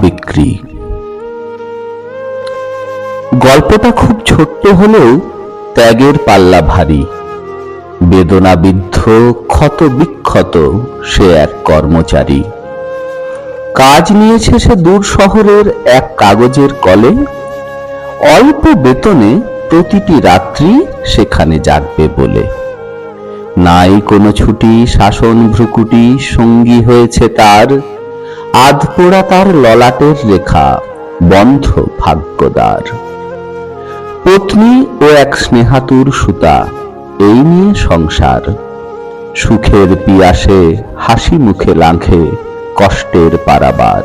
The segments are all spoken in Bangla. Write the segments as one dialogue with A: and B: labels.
A: বিক্রি। গল্পটা খুব ছোট্ট হলেও ত্যাগের পাল্লা ভারী। বেদনাবিদ্ধ ক্ষত বিক্ষত সে এক কর্মচারী। কাজ নিয়েছে সে দূর শহরের এক কাগজের কলে। অল্প বেতনে প্রতিটি রাত্রি সেখানে জাগবে বলে। নাই কোনো ছুটি, শাসন ভ্রুকুটি, সঙ্গী হয়েছে তার। আধপোড়া তার ললাটের রেখা, বন্ধ ভাগ্যদার। পত্নী ও এক স্নেহাতুর সুতা, এই নিয়ে সংসার। সুখের পিয়াসে হাসি মুখে লাঘে কষ্টের পারাবার।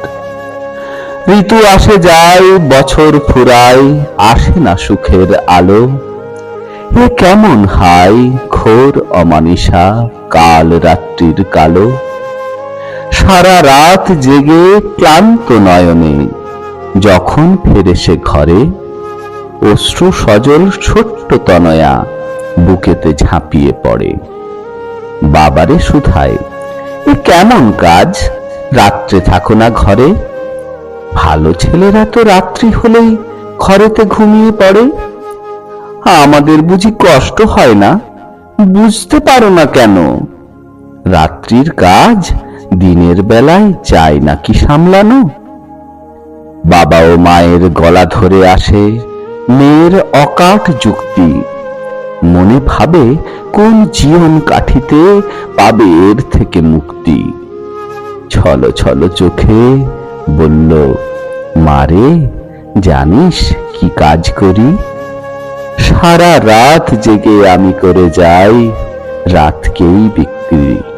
A: ঋতু আসে যায়, বছর ফুরায়, আসে না সুখের আলো। এ কেমন হাই ঘোর অমানিসা, কাল রাত্রির কালো। সারা রাত জেগে ক্লান্ত নয়নে, যখন ফেরে সে ঘরে, অশ্রু সজল ছোট্ট তনয়া বুকেতে ঝাঁপিয়ে পড়ে। বাবারে সুধায়, এ কেমন কাজ? রাত্রে থাকো না ঘরে। ভালো ছেলেরা তো রাত্রি হলেই ঘরেতে ঘুমিয়ে পড়ে। আমাদের বুঝি কষ্ট হয় না? বুঝতে পারো না কেন? রাত্রির কাজ দিনের বেলায় চাই নাকি সামলানো? বাবা ও মায়ের গলা ধরে আসে মেয়ের অকাট যুক্তি। মনে ভাবে কোন জীবন কাঠিতে পাবে এর থেকে মুক্তি। ছলো ছলো চোখে বলল, মারে, জানিস কি কাজ করি? সারা রাত জেগে আমি করে যাই, রাতকেই বিক্রি।